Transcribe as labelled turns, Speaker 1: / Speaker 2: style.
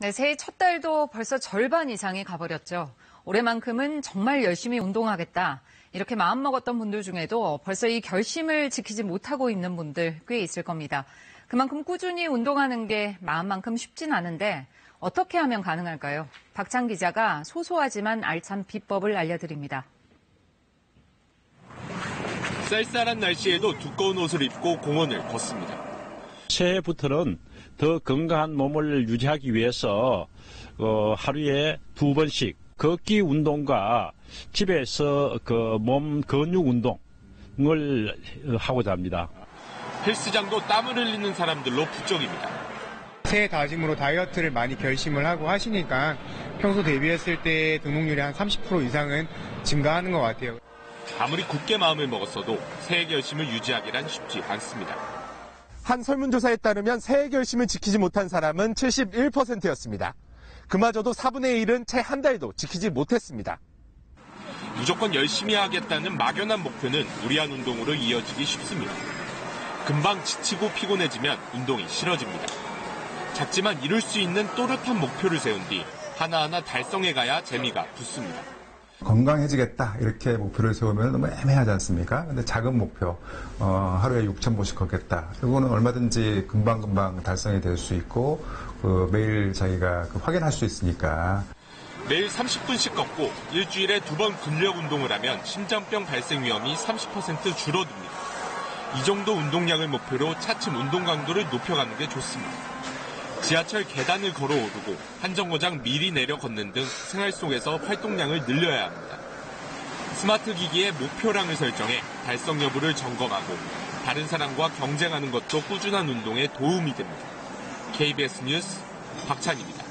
Speaker 1: 네, 새해 첫 달도 벌써 절반 이상이 가버렸죠. 올해만큼은 정말 열심히 운동하겠다. 이렇게 마음먹었던 분들 중에도 벌써 이 결심을 지키지 못하고 있는 분들 꽤 있을 겁니다. 그만큼 꾸준히 운동하는 게 마음만큼 쉽진 않은데 어떻게 하면 가능할까요? 박찬 기자가 소소하지만 알찬 비법을 알려드립니다.
Speaker 2: 쌀쌀한 날씨에도 두꺼운 옷을 입고 공원을 걷습니다.
Speaker 3: 새해부터는 더 건강한 몸을 유지하기 위해서 어, 하루에 두 번씩 걷기 운동과 집에서 그 몸 근육 운동을 하고자 합니다.
Speaker 2: 헬스장도 땀을 흘리는 사람들로 부쩍입니다.
Speaker 4: 새해 다짐으로 다이어트를 많이 결심을 하고 하시니까 평소 대비했을 때 등록률이 한 30% 이상은 증가하는 것 같아요.
Speaker 2: 아무리 굳게 마음을 먹었어도 새해 결심을 유지하기란 쉽지 않습니다.
Speaker 5: 한 설문조사에 따르면 새해 결심을 지키지 못한 사람은 71%였습니다. 그마저도 4분의 1은 채 한 달도 지키지 못했습니다.
Speaker 2: 무조건 열심히 하겠다는 막연한 목표는 무리한 운동으로 이어지기 쉽습니다. 금방 지치고 피곤해지면 운동이 싫어집니다. 작지만 이룰 수 있는 또렷한 목표를 세운 뒤 하나하나 달성해 가야 재미가 붙습니다.
Speaker 6: 건강해지겠다 이렇게 목표를 세우면 너무 애매하지 않습니까? 근데 작은 목표 어, 하루에 6천 보씩 걷겠다. 이거는 얼마든지 금방금방 달성이 될 수 있고 그 매일 자기가 그 확인할 수 있으니까
Speaker 2: 매일 30분씩 걷고 일주일에 두 번 근력 운동을 하면 심장병 발생 위험이 30% 줄어듭니다. 이 정도 운동량을 목표로 차츰 운동 강도를 높여가는 게 좋습니다. 지하철 계단을 걸어 오르고 한 정거장 미리 내려 걷는 등 생활 속에서 활동량을 늘려야 합니다. 스마트 기기에 목표량을 설정해 달성 여부를 점검하고 다른 사람과 경쟁하는 것도 꾸준한 운동에 도움이 됩니다. KBS 뉴스 박찬입니다.